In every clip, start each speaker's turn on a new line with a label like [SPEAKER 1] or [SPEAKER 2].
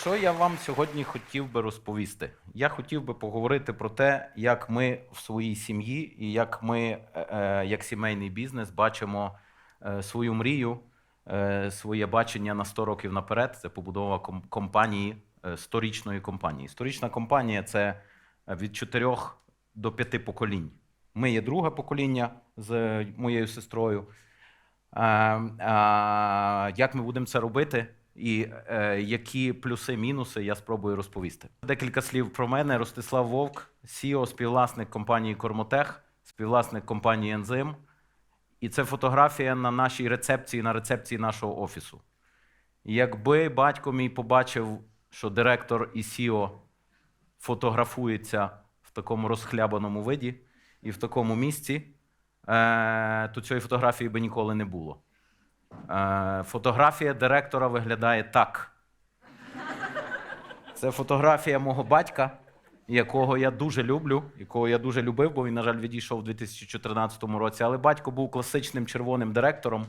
[SPEAKER 1] що я вам сьогодні хотів би розповісти? Я хотів би поговорити про те, як ми в своїй сім'ї і як ми, е, е, як сімейний бізнес, бачимо е, свою мрію, своє бачення на 100 років наперед. Це побудова компанії, е, сторічної компанії. Сторічна компанія це від 4 до 5 поколінь. Ми є друге покоління з моєю сестрою. Е, е, як ми будемо це робити, і е, які плюси, мінуси, я спробую розповісти. Декілька слів про мене. Ростислав Вовк, CEO, співвласник компанії Кормотех, співвласник компанії Ензим. І це фотографія на нашій рецепції, на рецепції нашого офісу. Якби батько мій побачив, що директор і CEO фотографується в такому розхлябаному виді і в такому місці, е, то цієї фотографії би ніколи не було. Е, Фотографія директора виглядає так. Це фотографія мого батька, якого я дуже люблю, якого я дуже любив, бо він, на жаль, відійшов у 2014 році. Але батько був класичним червоним директором.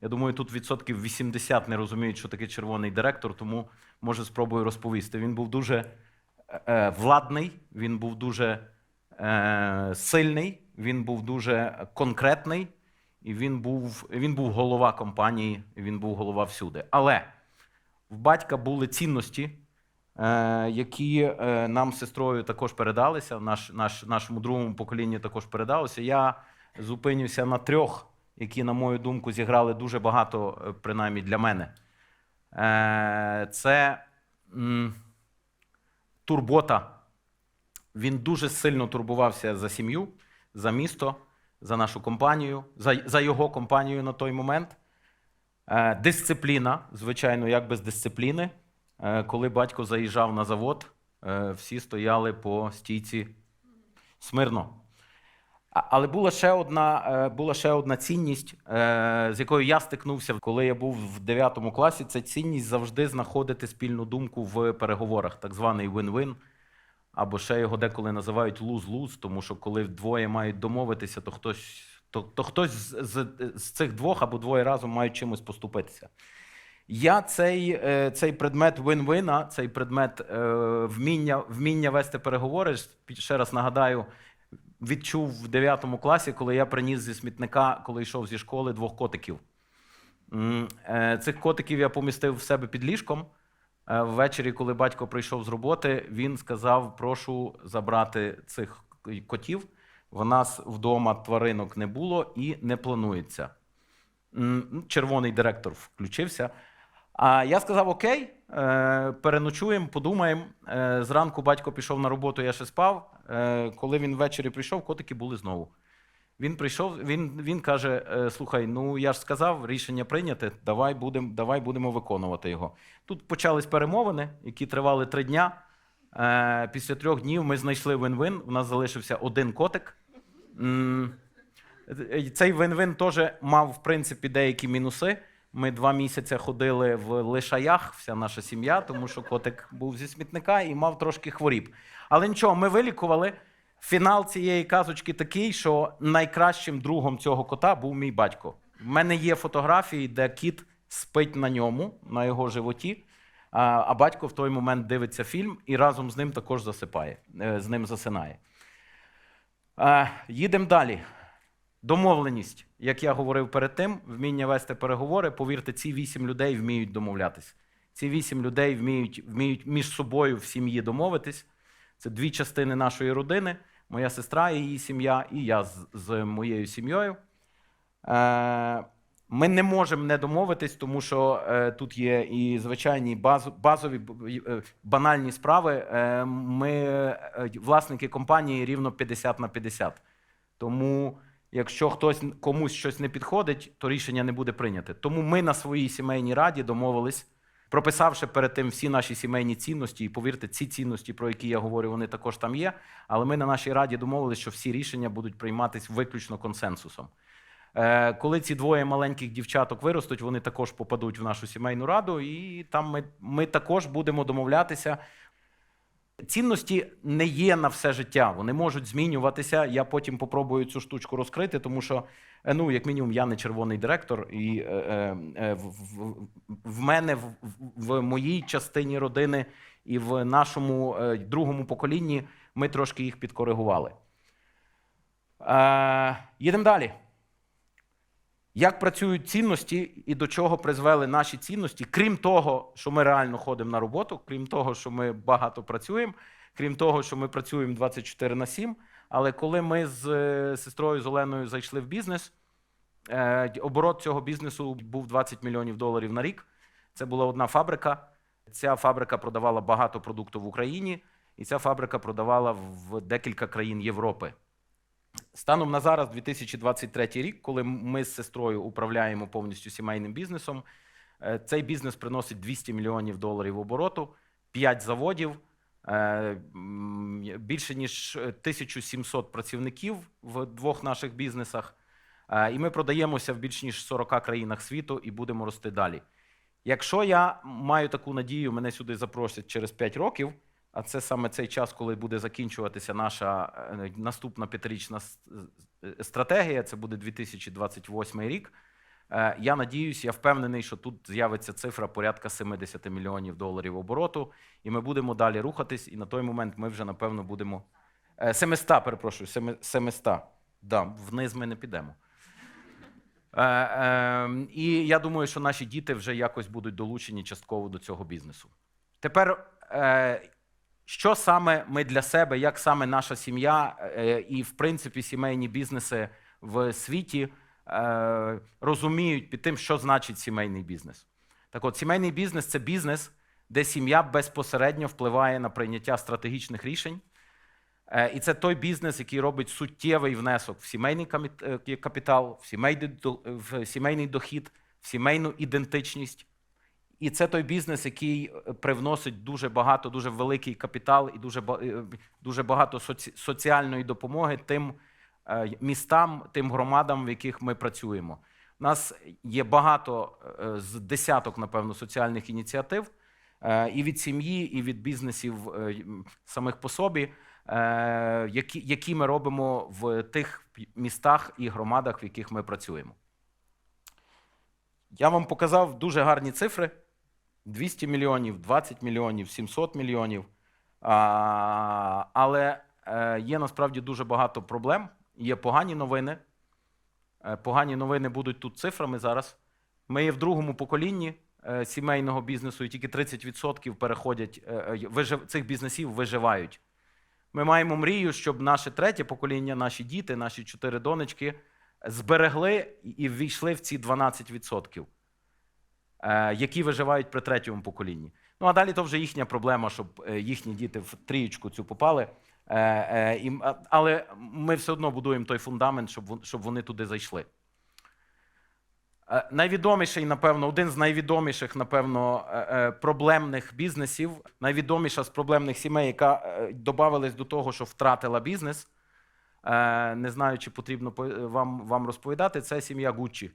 [SPEAKER 1] Я думаю, тут відсотків 80 не розуміють, що таке червоний директор, тому може спробую розповісти. Він був дуже е, владний, він був дуже е, сильний, він був дуже конкретний, і він був, він був голова компанії, він був голова всюди. Але в батька були цінності, е, які е, нам з сестрою також передалися, наш, наш, нашому другому поколінню також передалося. Я зупинюся на трьох, які, на мою думку, зіграли дуже багато, е, принаймні для мене. Це турбота. Він дуже сильно турбувався за сім'ю, за місто, за нашу компанію, за, за його компанію на той момент. Е, Дисципліна, звичайно, як без дисципліни. Е, Коли батько заїжджав на завод, е, всі стояли по стійці смирно. Але була ще одна, була ще одна цінність, з якою я стикнувся, коли я був в 9 класі. Це цінність завжди знаходити спільну думку в переговорах, так званий win-win. Або ще його деколи називають lose-lose, тому що коли двоє мають домовитися, то хтось, то, то хтось з, з, з цих двох або двоє разом мають чимось поступитися. Я цей, е, цей предмет win-win, цей предмет е, вміння, вміння вести переговори, ще раз нагадаю, відчув в 9 класі, коли я приніс зі смітника, коли йшов зі школи, двох котиків. Е, Цих котиків я помістив в себе під ліжком. Е, Ввечері, коли батько прийшов з роботи, він сказав: прошу забрати цих котів. В нас вдома тваринок не було і не планується. Червоний директор включився. А я сказав: Окей, е, переночуємо, подумаємо. Е, Зранку батько пішов на роботу, я ще спав. Коли він ввечері прийшов, котики були знову. Він прийшов, він, він каже: е, слухай, ну я ж сказав, рішення прийняте, давай будемо давай будемо виконувати його. Тут почались перемовини, які тривали три дня. Е, Після трьох днів ми знайшли вин-вин. У нас залишився один котик. Е, Цей вин-вин теж мав, в принципі, деякі мінуси. Ми два місяці ходили в лишаях, вся наша сім'я, тому що котик був зі смітника і мав трошки хворіб. Але нічого, ми вилікували. Фінал цієї казочки такий, що найкращим другом цього кота був мій батько. В мене є фотографії, де кіт спить на ньому, на його животі, а, батько в той момент дивиться фільм і разом з ним також засипає, е, з ним засинає. Їдемо далі. Домовленість, як я говорив перед тим, вміння вести переговори. Повірте, ці вісім людей вміють домовлятись. Ці вісім людей вміють, вміють між собою в сім'ї домовитись. Це дві частини нашої родини: моя сестра і її сім'я, і я з, з моєю сім'єю. Е, ми не можемо не домовитись, тому що е, тут є і звичайні баз, базові е, банальні справи. Ми власники компанії рівно 50 на 50. Тому, якщо хтось комусь щось не підходить, то рішення не буде прийняте. Тому ми на своїй сімейній раді домовились, прописавши перед тим всі наші сімейні цінності, і повірте, ці цінності, про які я говорю, вони також там є. Але ми на нашій раді домовилися, що всі рішення будуть прийматись виключно консенсусом. Е, Коли ці двоє маленьких дівчаток виростуть, вони також попадуть в нашу сімейну раду, і там ми, ми також будемо домовлятися. Цінності не є на все життя, вони можуть змінюватися. Я потім попробую цю штучку розкрити, тому що, е, ну, як мінімум, я не червоний директор, і е, е, е, в, в, в мене в, в моїй частині родини і в нашому е, другому поколінні ми трошки їх підкоригували. Е, їдемо далі. Як працюють цінності і до чого призвели наші цінності, крім того, що ми реально ходимо на роботу, крім того, що ми багато працюємо, крім того, що ми працюємо 24 на 7. Але коли ми з е, сестрою з Оленою зайшли в бізнес, е, оборот цього бізнесу був 20 мільйонів доларів на рік. Це була одна фабрика. Ця фабрика продавала багато продуктів в Україні, і ця фабрика продавала в декілька країн Європи. Станом на зараз, 2023 рік, коли ми з сестрою управляємо повністю сімейним бізнесом, е, цей бізнес приносить 200 мільйонів доларів обороту, 5 заводів, е, більше ніж 1700 працівників в двох наших бізнесах. Е, І ми продаємося в більш ніж 40 країнах світу і будемо рости далі. Якщо я маю таку надію, мене сюди запросять через 5 років, а це саме цей час, коли буде закінчуватися наша е, наступна п'ятирічна е, стратегія, це буде 2028 рік. Е, Я надіюсь, я впевнений, що тут з'явиться цифра порядка 70 мільйонів доларів обороту, і ми будемо далі рухатись. І на той момент ми вже напевно будемо Е, 700, перепрошую, 700. Да, вниз ми не підемо. Е, е, і я думаю, що наші діти вже якось будуть долучені частково до цього бізнесу. Тепер, е, що саме ми для себе, як саме наша сім'я е, і, в принципі, сімейні бізнеси в світі е, розуміють під тим, що значить сімейний бізнес. Так от, сімейний бізнес це бізнес, де сім'я безпосередньо впливає на прийняття стратегічних рішень. Е, І це той бізнес, який робить суттєвий внесок в сімейний капітал, в сімейний дохід, в сімейну ідентичність. І це той бізнес, який е, привносить дуже багато, дуже великий капітал і дуже, е, дуже багато соці- соціальної допомоги тим е, містам, тим громадам, в яких ми працюємо. У нас є багато з десяток, напевно, соціальних ініціатив і від сім'ї, і від бізнесів самих по собі, які, які ми робимо в тих містах і громадах, в яких ми працюємо. Я вам показав дуже гарні цифри: 200 мільйонів, 20 мільйонів, 700 мільйонів. Але е, є насправді дуже багато проблем. Є погані новини. Е, Погані новини будуть тут цифрами зараз. Ми є в другому поколінні е, сімейного бізнесу, і тільки 30% переходять цих бізнесів виживають. Ми маємо мрію, щоб наше третє покоління, наші діти, наші чотири донечки зберегли і ввійшли в ці 12%, е, які виживають при третьому поколінні. Ну а далі то вже їхня проблема, щоб е, їхні діти в трієчку цю попали. Е, е, Але ми все одно будуємо той фундамент, щоб вони туди зайшли. Е, Найвідоміший, напевно, один з найвідоміших, напевно, е, е, проблемних бізнесів, найвідоміша з проблемних сімей, яка е, додавалась до того, що втратила бізнес. Е, Не знаю, чи потрібно вам розповідати. Це сім'я Гуччі,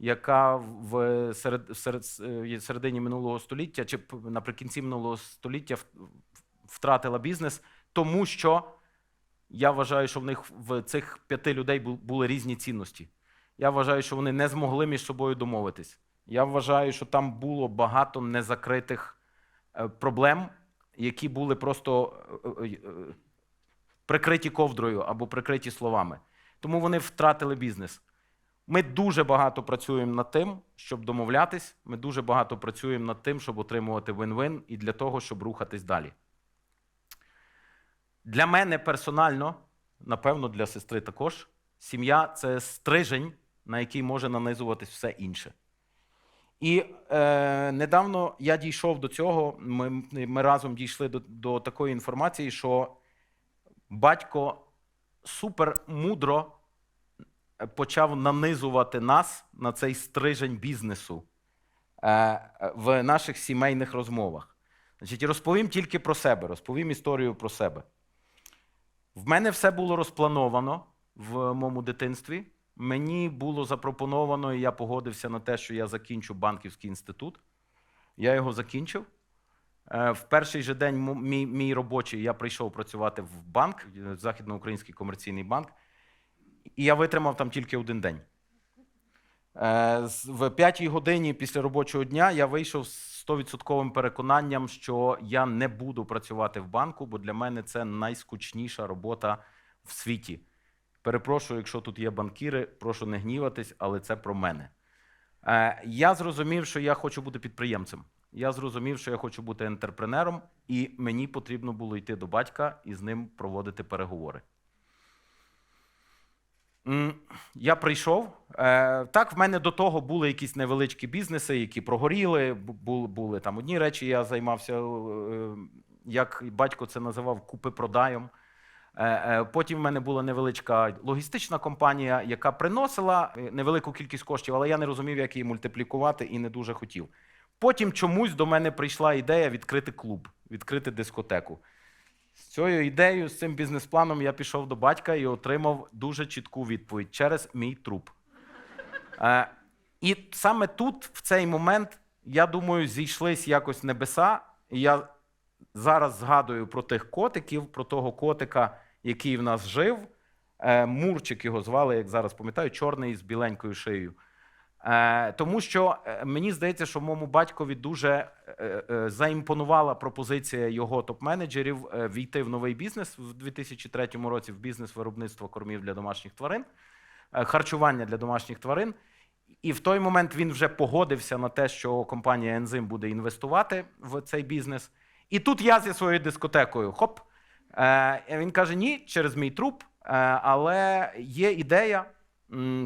[SPEAKER 1] яка в серед, серед, е, середині минулого століття чи наприкінці минулого століття втратила бізнес, тому що я вважаю, що в них в цих п'яти людей були різні цінності. Я вважаю, що вони не змогли між собою домовитись. Я вважаю, що там було багато незакритих е, проблем, які були просто е, прикриті ковдрою або прикриті словами. Тому вони втратили бізнес. Ми дуже багато працюємо над тим, щоб домовлятись. Ми дуже багато працюємо над тим, щоб отримувати вин-вин і для того, щоб рухатись далі. Для мене персонально, напевно, для сестри також, сім'я це стрижень, на який може нанизуватись все інше. І е, недавно я дійшов до цього. Ми, ми разом дійшли до, до такої інформації, що батько супер мудро почав нанизувати нас на цей стрижень бізнесу е, в наших сімейних розмовах. Значить, розповім тільки про себе, розповім історію про себе. В мене все було розплановано в моєму дитинстві. Мені було запропоновано, і я погодився на те, що я закінчу банківський інститут. Я його закінчив. Е, В перший же день мій, мій робочий я прийшов працювати в банк, е, Західноукраїнський комерційний банк, і я витримав там тільки один день. Е, В п'ятій годині після робочого дня я вийшов з 100% переконанням, що я не буду працювати в банку, бо для мене це найскучніша робота в світі. Перепрошую, якщо тут є банкіри, прошу не гніватись, але це про мене. Е, Я зрозумів, що я хочу бути підприємцем. Я зрозумів, що я хочу бути ентерпренером, і мені потрібно було йти до батька і з ним проводити переговори. Я прийшов. Е, Так, в мене до того були якісь невеличкі бізнеси, які прогоріли. Були, були там одні речі, я займався, е, як батько це називав, купи-продаєм. Е, Потім в мене була невеличка логістична компанія, яка приносила невелику кількість коштів, але я не розумів, як її мультиплікувати і не дуже хотів. Потім чомусь до мене прийшла ідея відкрити клуб, відкрити дискотеку. З цією ідеєю, з цим бізнес-планом я пішов до батька і отримав дуже чітку відповідь через мій труп. Е, і саме тут, в цей момент, я думаю, зійшлись якось небеса. І я зараз згадую про тих котиків, про того котика, який в нас жив. Е, Мурчик його звали, як зараз пам'ятаю, чорний з біленькою шиєю. Е, тому що е, мені здається, що моєму батькові дуже е, заімпонувала пропозиція його топ-менеджерів війти в новий бізнес в 2003 році в бізнес виробництва кормів для домашніх тварин, харчування для домашніх тварин. І в той момент він вже погодився на те, що компанія Ензим буде інвестувати в цей бізнес. І тут я зі своєю дискотекою хоп. Він каже: ні, через мій труп, але є ідея,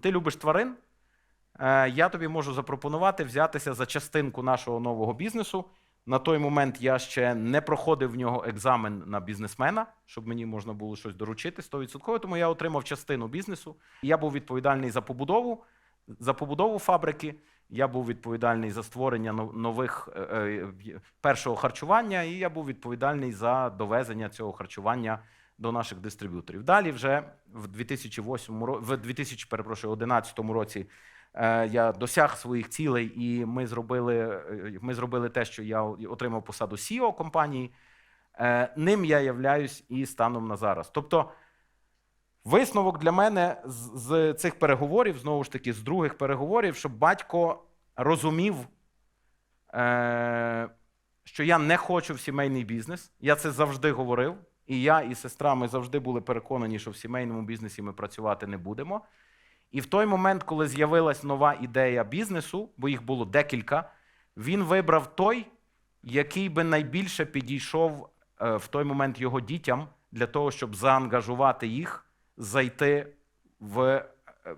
[SPEAKER 1] ти любиш тварин. Е, Я тобі можу запропонувати взятися за частинку нашого нового бізнесу. На той момент я ще не проходив в нього екзамен на бізнесмена, щоб мені можна було щось доручити 100%, тому я отримав частину бізнесу. Я був відповідальний за побудову, за побудову фабрики. Я був відповідальний за створення нових е, е, першого харчування, і я був відповідальний за довезення цього харчування до наших дистриб'юторів. Далі, вже в 2008 ро- в 2011 році е, я досяг своїх цілей, і ми зробили, е, ми зробили те, що я отримав посаду CEO компанії. Е, Ним я являюсь і станом на зараз. Тобто, висновок для мене з, цих переговорів, знову ж таки, з других переговорів, щоб батько розумів, е, що я не хочу в сімейний бізнес. Я це завжди говорив. І я, і сестра, ми завжди були переконані, що в сімейному бізнесі ми працювати не будемо. І в той момент, коли з'явилась нова ідея бізнесу, бо їх було декілька, він вибрав той, який би найбільше підійшов е, в той момент його дітям для того, щоб заангажувати їх, зайти в, е,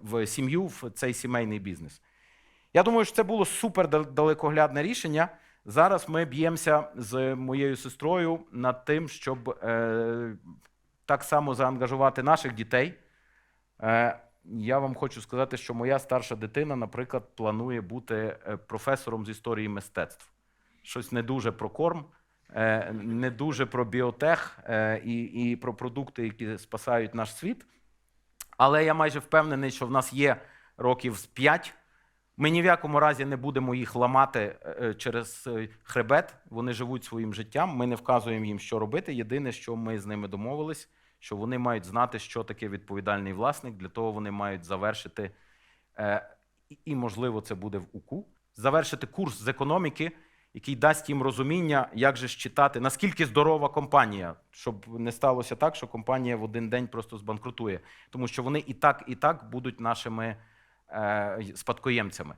[SPEAKER 1] в сім'ю, в цей сімейний бізнес. Я думаю, що це було супер далекоглядне рішення. Зараз ми б'ємося з моєю сестрою над тим, щоб е, так само заангажувати наших дітей. Е, я вам хочу сказати, що моя старша дитина, наприклад, планує бути е, професором з історії мистецтв. Щось не дуже про корм, е, не дуже про біотех е, і, і про продукти, які спасають наш світ. Але я майже впевнений, що в нас є років з 5. Ми ні в якому разі не будемо їх ламати через хребет. Вони живуть своїм життям. Ми не вказуємо їм, що робити. Єдине, що ми з ними домовились, що вони мають знати, що таке відповідальний власник. Для того вони мають завершити, е, і- можливо, це буде в УКУ, завершити курс з економіки, який дасть їм розуміння, як же ж читати, наскільки здорова компанія, щоб не сталося так, що компанія в один день просто збанкрутує, тому що вони і так, і так будуть нашими е, спадкоємцями.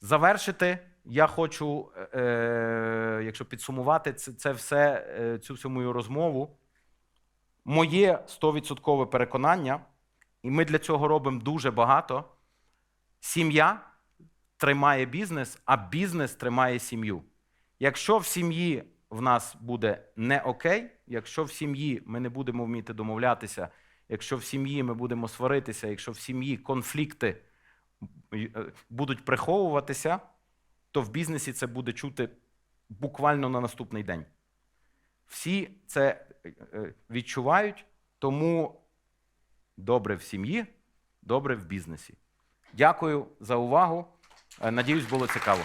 [SPEAKER 1] Завершити я хочу, е, якщо підсумувати це, все, цю всю мою розмову. Моє 100% переконання, і ми для цього робимо дуже багато. Сім'я тримає бізнес, а бізнес тримає сім'ю. Якщо в сім'ї в нас буде не окей, якщо в сім'ї ми не будемо вміти домовлятися, якщо в сім'ї ми будемо сваритися, якщо в сім'ї конфлікти е, будуть приховуватися, то в бізнесі це буде чути буквально на наступний день. Всі це е, е, відчувають, тому добре в сім'ї, добре в бізнесі. Дякую за увагу. Е, Надіюсь, було цікаво.